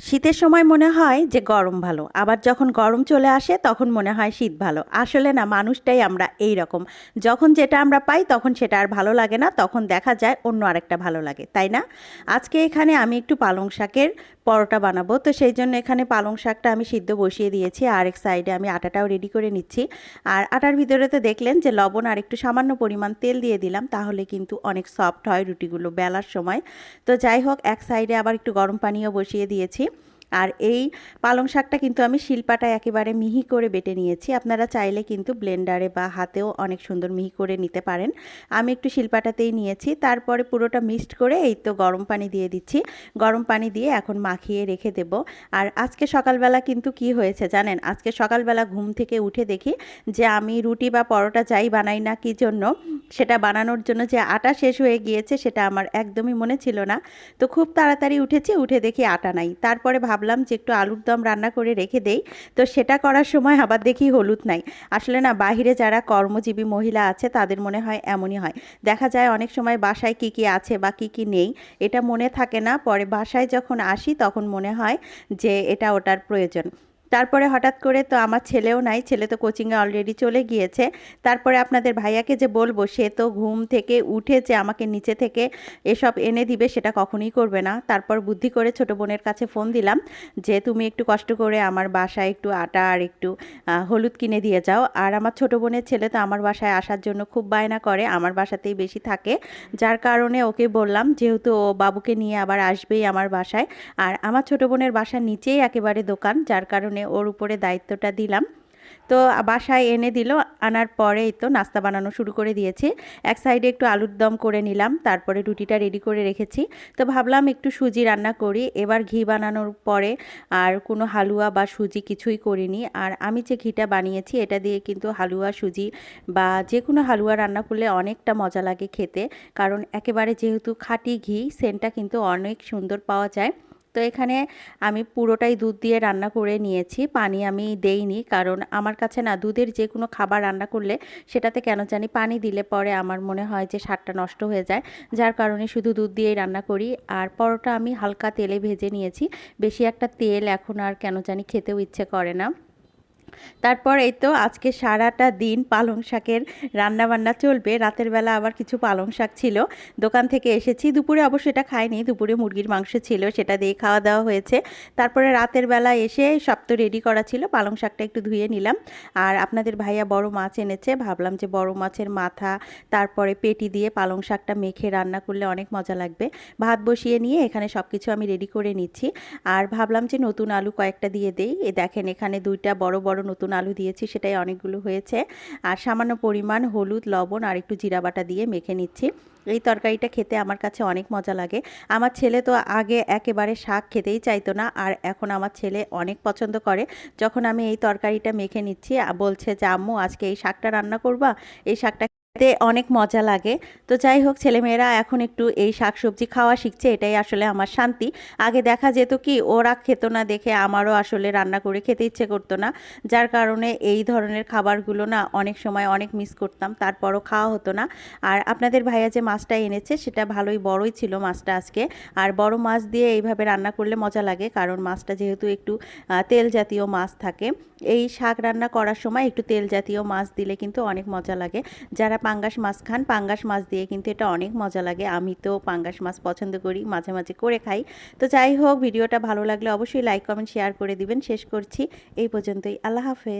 শীতের সময় মনে হয় যে গরম ভালো, আবার যখন গরম চলে আসে তখন মনে হয় শীত ভালো। আসলে না, মানুষটাই আমরা এই রকম যখন যেটা আমরা পাই তখন সেটা আর ভালো লাগে না, তখন দেখা যায় অন্য আরেকটা ভালো লাগে, তাই না? আজকে এখানে আমি একটু পালং শাকের পরোটা বানাবো। তো সেই জন্য এখানে পালং শাকটা আমি সিদ্ধ বসিয়ে দিয়েছি, আর এক সাইডে আমি আটাটাও রেডি করে নিচ্ছি। আর আটার ভিতরে তো দেখলেন যে লবণ আর একটু সামান্য পরিমাণ তেল দিয়ে দিলাম, তাহলে কিন্তু অনেক সফট হয় রুটিগুলো বেলার সময়। তো যাই হোক, এক সাইডে আবার একটু গরম পানীয় বসিয়ে দিয়েছি। আর এই পালং শাকটা কিন্তু আমি শিলপাটায় একেবারে মিহি করে বেটে নিয়েছি। আপনারা চাইলে কিন্তু ব্লেন্ডারে বা হাতেও অনেক সুন্দর মিহি করে নিতে পারেন। আমি একটু শিলপাটাতেই নিয়েছি। তারপরে পুরোটা মিক্সড করে এই তো গরম পানি দিয়ে দিচ্ছি। গরম পানি দিয়ে এখন মাখিয়ে রেখে দেব। আর আজকে সকালবেলা কিন্তু কি হয়েছে জানেন? আজকে সকালবেলা ঘুম থেকে উঠে দেখি যে আমি রুটি বা পরোটা যাই বানাই না কি জন্য, সেটা বানানোর জন্য যে আটা শেষ হয়ে গিয়েছে সেটা আমার একদমই মনে ছিল না। তো খুব তাড়াতাড়ি উঠেছি, উঠে দেখি আটা নাই। তারপরে ভাবলাম যে একটু আলুর দম রান্না করে রেখে দেই। তো সেটা করার সময় আবার দেখি হলুদ নাই। আসলে না, বাহিরে যারা কর্মজীবী মহিলা আছে, তাদের মনে হয় এমনই হয়। দেখা যায় অনেক সময় বাসায় কি কি আছে বা কি কি নেই, এটা মনে থাকে না। পরে বাসায় যখন আসি, তখন মনে হয় যে এটা ওটার প্রয়োজন। তারপরে হঠাৎ করে তো আমার ছেলেও নাই, ছেলে তো কোচিংয়ে অলরেডি চলে গিয়েছে। তারপরে আপনাদের ভাইয়াকে যে বলব, সে তো ঘুম থেকে উঠে যে আমাকে নিচে থেকে এসব এনে দিবে, সেটা কখনোই করবে না। তারপর বুদ্ধি করে ছোট বোনের কাছে ফোন দিলাম যে, তুমি একটু কষ্ট করে আমার বাসায় একটু আটা আর একটু হলুদ কিনে দিয়ে যাও। আর আমার ছোট বোনের ছেলে তো আমার বাসায় আসার জন্য খুব বায়না করে, আমার বাসাতেই বেশি থাকে। যার কারণে ওকে বললাম, যেহেতু ও বাবুকে নিয়ে আবার আসবেই আমার বাসায়। আর আমার ছোট বোনের বাসার নিচেই একেবারে দোকান, যার কারণে ওর উপরে দায়িত্বটা দিলাম। তো বাসায় এনে দিল, আনার পরেই তো নাস্তা বানানো শুরু করে দিয়েছি। এক সাইডে একটু আলুর দম করে নিলাম, তারপরে রুটিটা রেডি করে রেখেছি। তো ভাবলাম একটু সুজি রান্না করি, এবার ঘি বানানোর পরে আর কোনো হালুয়া বা সুজি কিছুই করিনি। আর আমি যে ঘিটা বানিয়েছি, এটা দিয়ে কিন্তু হালুয়া, সুজি বা যে কোনো হালুয়া রান্না করলে অনেকটা মজা লাগে খেতে। কারণ একেবারে যেহেতু খাঁটি ঘি, সেন্টটা কিন্তু অনেক সুন্দর পাওয়া যায়। তো এখানে আমি পুরোটাই দুধ দিয়ে রান্না করে নিয়েছি। পানি আমি দেইনি কারণ আমার কাছে না দুধের যে কোনো খাবার রান্না করলে সেটাতে কেন জানি পানি দিলে পরে আমার মনে হয় যে স্বাদটা নষ্ট হয়ে যায়। যার কারণে শুধু দুধ দিয়েই রান্না করি। আর পরোটা আমি হালকা তেলে ভেজে নিয়েছি। বেশি একটা তেল এখন আর কেন জানি খেতেও ইচ্ছে করে না। তারপর এই তো আজকে সারাটা দিন পালং শাকের রান্না বান্না চলবে। রাতের বেলা আবার কিছু পালং শাক ছিল। দোকান থেকে এসেছি। দুপুরে অবশ্য এটা খাইনি। দুপুরে মুরগির মাংস ছিল, সেটা দিয়ে খাওয়া দাওয়া হয়েছে। তারপরে রাতের বেলা এসে সব তো রেডি করা ছিল। পালং শাকটা একটু ধুয়ে নিলাম। আর আপনাদের ভাইয়া বড় মাছ এনেছে। ভাবলাম যে বড় মাছের মাথা, তারপরে পেটি দিয়ে পালং শাকটা মেখে রান্না করলে অনেক মজা লাগবে। ভাত বসিয়ে নিয়ে এখানে সব কিছু আমি রেডি করে নিচ্ছি। আর ভাবলাম যে নতুন আলু কয়েকটা দিয়ে দেই। দেখেন এখানে দুইটা বড় বড় নতুন আলু দিয়েছি, সেটাই অনেকগুলো হয়েছে। আর সামান্য পরিমাণ হলুদ, লবণ আর একটু জিরা বাটা দিয়ে মেখে নিচ্ছি। এই তরকারিটা খেতে আমার কাছে অনেক মজা লাগে। আমার ছেলে তো আগে একেবারে শাক খেতেই চাইতো না, আর এখন আমার ছেলে অনেক পছন্দ করে। যখন আমি এই তরকারিটা মেখে নিচ্ছি বলছে যে, আম্মু, আজকে এই শাকটা রান্না করবা? এই শাকটা খেতে অনেক মজা লাগে। তো যাই হোক ছেলেমেয়েরা এখন একটু এই শাকসবজি খাওয়া শিখছে, এটাই আসলে আমার শান্তি। আগে দেখা যেত কি, ওরা খেত না দেখে আমারও আসলে রান্না করে খেতে ইচ্ছে করতো না। যার কারণে এই ধরনের খাবারগুলো না অনেক সময় অনেক মিস করতাম, তারপরও খাওয়া হতো না। আর আপনাদের ভাইয়া যে মাছটা এনেছে, সেটা ভালোই বড়ই ছিল মাছটা আজকে। আর বড় মাছ দিয়ে এইভাবে রান্না করলে মজা লাগে, কারণ মাছটা যেহেতু একটু তেল জাতীয় মাছ থাকে। এই শাক রান্না করার সময় একটু তেল জাতীয় মাছ দিলে কিন্তু অনেক মজা লাগে। যারা পাঙ্গাস মাছ খান, পাঙ্গাস মাছ দিয়ে কিন্তু এটা অনেক মজা লাগে। আমি তো পাঙ্গাস মাছ পছন্দ করি, মাঝে মাঝে করে খাই। তো যাই হোক, ভিডিওটা ভালো লাগলে অবশ্যই লাইক কমেন্ট শেয়ার করে দিবেন। শেষ করছি। এই পর্যন্তই। আল্লাহ হাফেজ।